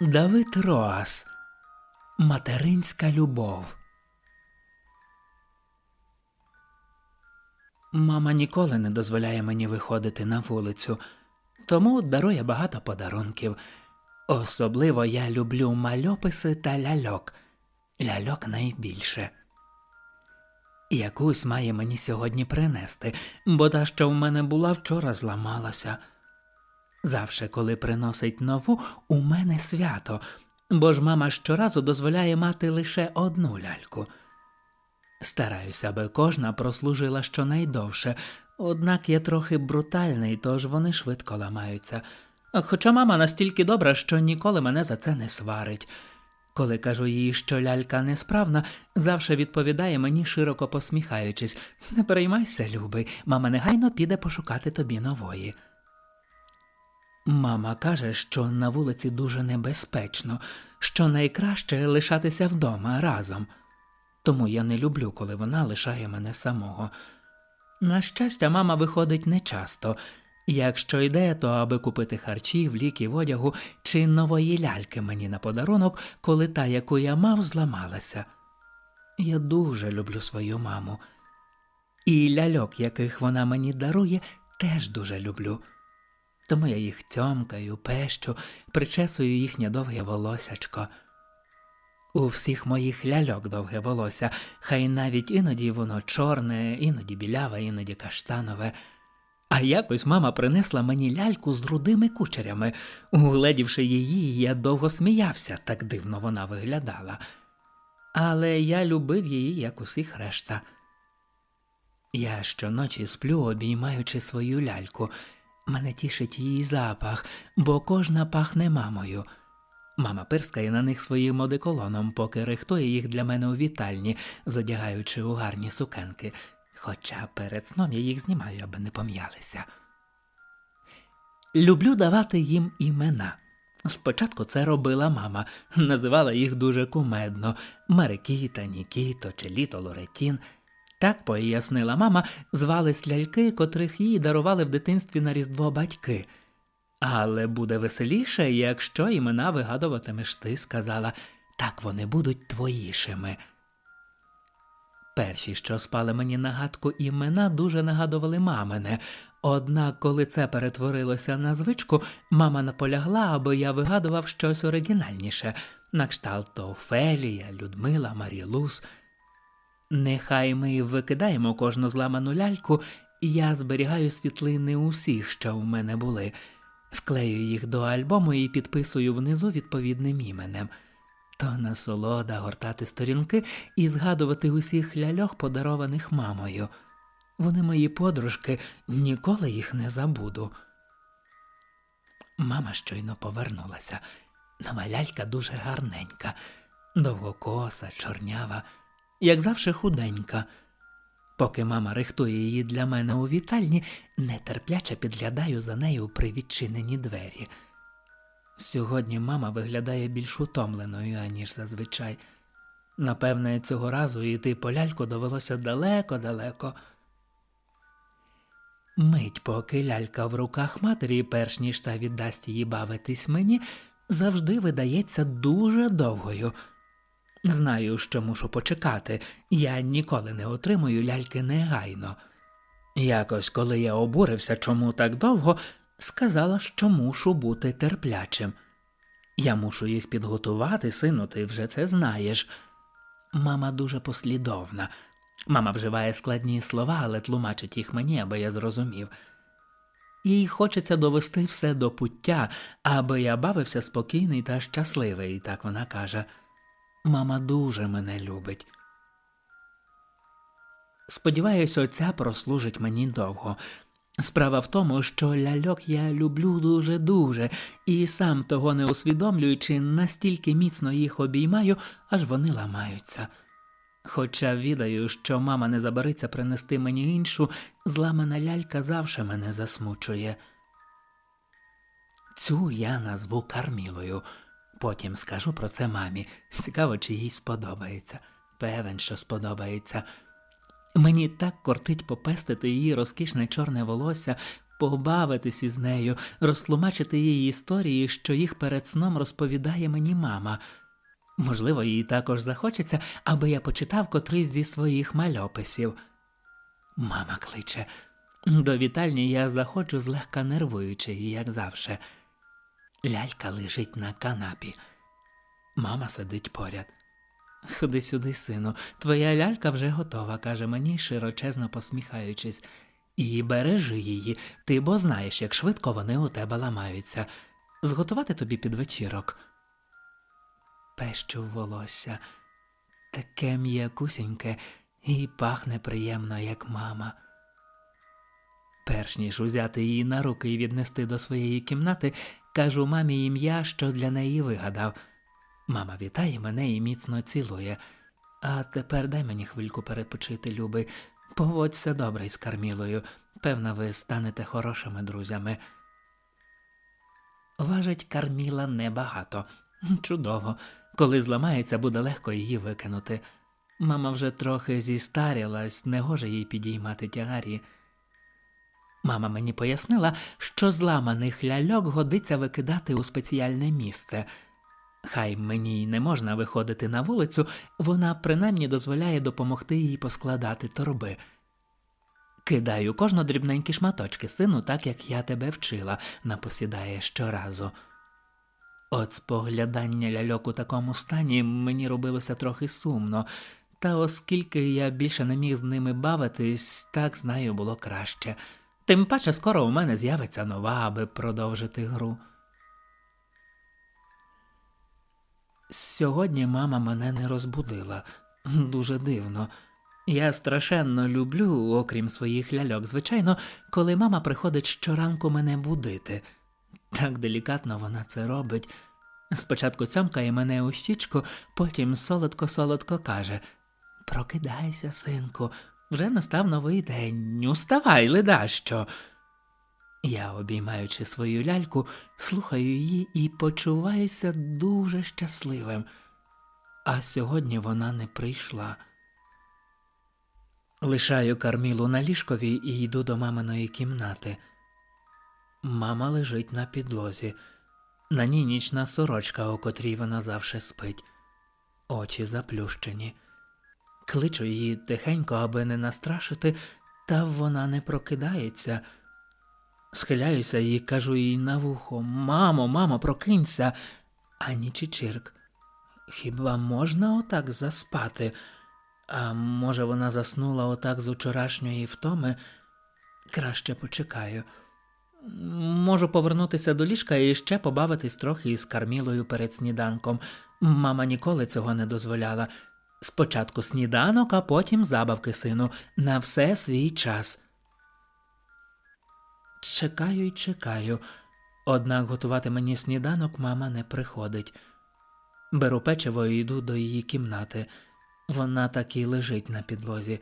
Давид Роас. Материнська любов. Мама ніколи не дозволяє мені виходити на вулицю, тому дарує багато подарунків. Особливо я люблю мальописи та ляльок. Ляльок найбільше. Якусь має мені сьогодні принести, бо та, що в мене була вчора, зламалася. Завше, коли приносить нову, у мене свято, бо ж мама щоразу дозволяє мати лише одну ляльку. Стараюся, аби кожна прослужила щонайдовше, однак я трохи брутальний, тож вони швидко ламаються. Хоча мама настільки добра, що ніколи мене за це не сварить. Коли кажу їй, що лялька несправна, завше відповідає мені, широко посміхаючись Не переймайся, любий, мама негайно піде пошукати тобі нової. Мама каже, що на вулиці дуже небезпечно, що найкраще лишатися вдома разом. Тому я не люблю, коли вона лишає мене самого. На щастя, мама виходить нечасто. Якщо йде, то аби купити харчів, ліків, одягу чи нової ляльки мені на подарунок, коли та, яку я мав, зламалася. Я дуже люблю свою маму. І ляльок, яких вона мені дарує, теж дуже люблю. Тому я їх цьомкаю, пещу, причесую їхнє довге волосячко. У всіх моїх ляльок довге волосся, хай навіть іноді воно чорне, іноді біляве, іноді каштанове. А якось мама принесла мені ляльку з рудими кучерями. Угледівши її, я довго сміявся, так дивно вона виглядала. Але я любив її, як усіх решта. Я щоночі сплю, обіймаючи свою ляльку. Мене тішить її запах, бо кожна пахне мамою. Мама пирскає на них своїм одеколоном, поки рихтує їх для мене у вітальні, зодягаючи у гарні сукенки, хоча перед сном я їх знімаю, аби не пом'ялися. Люблю давати їм імена. Спочатку це робила мама, називала їх дуже кумедно Марикіта, Нікіто чи Літо Лоретін. Так пояснила мама, звались ляльки, котрих їй дарували в дитинстві на Різдво батьки. Але буде веселіше, якщо імена вигадуватимеш ти, сказала, так вони будуть твоїшими. Перші, що спали мені на гадку імена, дуже нагадували мамине. Однак, коли це перетворилося на звичку, мама наполягла, аби я вигадував щось оригінальніше, на кшталт Офелія, Людмила, Марілус. Нехай ми викидаємо кожну зламану ляльку, я зберігаю світлини усіх, що в мене були, вклею їх до альбому і підписую внизу відповідним іменем. То насолода гортати сторінки і згадувати усіх ляльох, подарованих мамою. Вони мої подружки, ніколи їх не забуду. Мама щойно повернулася. Нова лялька дуже гарненька, довгокоса, чорнява, як завжди худенька. Поки мама рихтує її для мене у вітальні, нетерпляче підглядаю за нею при відчинені двері. Сьогодні мама виглядає більш утомленою, аніж зазвичай. Напевне, цього разу йти по ляльку довелося далеко-далеко. Мить, поки лялька в руках матері, перш ніж та віддасть її бавитись мені, завжди видається дуже довгою. Знаю, що мушу почекати, я ніколи не отримую ляльки негайно. Якось, коли я обурився, чому так довго, сказала, що мушу бути терплячим. Я мушу їх підготувати, сину, ти вже це знаєш. Мама дуже послідовна. Мама вживає складні слова, але тлумачить їх мені, аби я зрозумів. Їй хочеться довести все до пуття, аби я бавився спокійний та щасливий, так вона каже. Мама дуже мене любить. Сподіваюся, оця прослужить мені довго. Справа в тому, що ляльок я люблю дуже-дуже, і сам того не усвідомлюючи, настільки міцно їх обіймаю, аж вони ламаються. Хоча відаю, що мама не забариться принести мені іншу, зламана лялька завше мене засмучує. Цю я назву Кармілою. Потім скажу про це мамі. Цікаво, чи їй сподобається. Певен, що сподобається. Мені так кортить попестити її розкішне чорне волосся, побавитись із нею, розтлумачити їй історії, що їх перед сном розповідає мені мама. Можливо, їй також захочеться, аби я почитав котрийсь зі своїх мальописів. Мама кличе. До вітальні я заходжу злегка нервуючи, як завше. Лялька лежить на канапі. Мама сидить поряд. Ходи сюди, сину, твоя лялька вже готова, каже мені, широчезно посміхаючись. І бережи її, ти бо знаєш, як швидко вони у тебе ламаються. Зготувати тобі під вечірок. Пещу волосся, таке м'якусіньке і пахне приємно, як мама. Перш ніж узяти її на руки і віднести до своєї кімнати, кажу мамі ім'я, що для неї вигадав. Мама вітає мене і міцно цілує. А тепер дай мені хвильку перепочити, любий. Поводься добре із Кармілою. Певно, ви станете хорошими друзями. Важить Карміла небагато. Чудово. Коли зламається, буде легко її викинути. Мама вже трохи зістарілась, не гоже їй підіймати тягарі. Мама мені пояснила, що зламаних ляльок годиться викидати у спеціальне місце. Хай мені й не можна виходити на вулицю, вона принаймні дозволяє допомогти їй поскладати торби. Кидаю кожну дрібненькі шматочки, сину, так як я тебе вчила, напосідає щоразу. От споглядання ляльок у такому стані мені робилося трохи сумно, та оскільки я більше не міг з ними бавитись, так знаю, було краще. Тим паче скоро у мене з'явиться нова, аби продовжити гру. Сьогодні мама мене не розбудила. Дуже дивно. Я страшенно люблю, окрім своїх ляльок, звичайно, коли мама приходить щоранку мене будити. Так делікатно вона це робить. Спочатку цьомкає мене у щічку, потім солодко-солодко каже Прокидайся, синку, вже настав новий день. Уставай, ледащо. Я, обіймаючи свою ляльку, слухаю її і почуваюся дуже щасливим. А сьогодні вона не прийшла. Лишаю кармілу на ліжкові і йду до маминої кімнати. Мама лежить на підлозі. На ній нічна сорочка, у котрій вона завше спить. Очі заплющені. Кличу її тихенько, аби не настрашити, та вона не прокидається. Схиляюся і кажу їй на вухо Мамо, мамо, прокинься. Ані чичирк. Хіба можна отак заспати? А може, вона заснула отак з учорашньої втоми? Краще почекаю. Можу повернутися до ліжка і ще побавитись трохи із Кармілою перед сніданком. Мама ніколи цього не дозволяла. Спочатку сніданок, а потім забавки, сину, на все свій час. Чекаю й чекаю, однак готувати мені сніданок мама не приходить. Беру печиво і йду до її кімнати. Вона так і лежить на підлозі.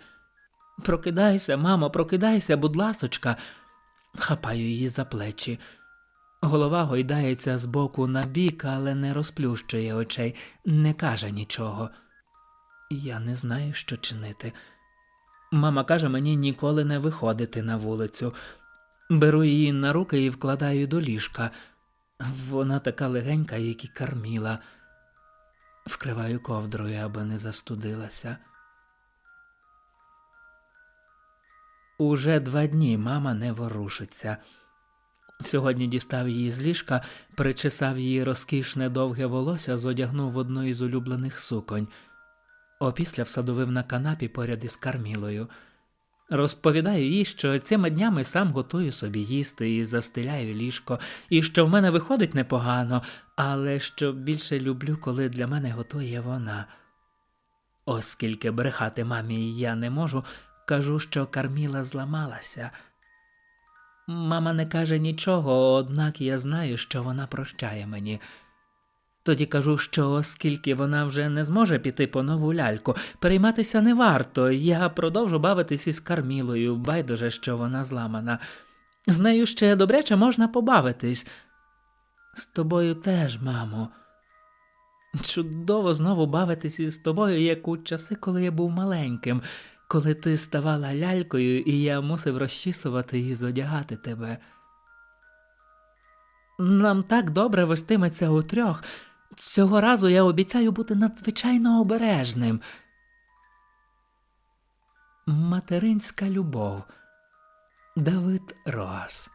Прокидайся, мамо, прокидайся, будь ласочка. Хапаю її за плечі. Голова гойдається з боку на бік, але не розплющує очей, не каже нічого. Я не знаю, що чинити. Мама каже мені ніколи не виходити на вулицю. Беру її на руки і вкладаю до ліжка. Вона така легенька, як і карміла. Вкриваю ковдрою, аби не застудилася. Уже два дні мама не ворушиться. Сьогодні дістав її з ліжка, причесав її розкішне довге волосся, зодягнув в одну із улюблених суконь. Опісля всадовив на канапі поряд із Кармілою. Розповідаю їй, що цими днями сам готую собі їсти і застеляю ліжко, і що в мене виходить непогано, але що більше люблю, коли для мене готує вона. Оскільки брехати мамі я не можу, кажу, що Карміла зламалася. Мама не каже нічого, однак я знаю, що вона прощає мені. Тоді кажу, що оскільки вона вже не зможе піти по нову ляльку, перейматися не варто, я продовжу бавитись із Кармілою, байдуже, що вона зламана. З нею ще добряче можна побавитись. З тобою теж, мамо. Чудово знову бавитись із тобою, як у часи, коли я був маленьким, коли ти ставала лялькою, і я мусив розчісувати і зодягати тебе. Нам так добре вестиметься у трьох. Цього разу я обіцяю бути надзвичайно обережним. Материнська любов. Давид Рос.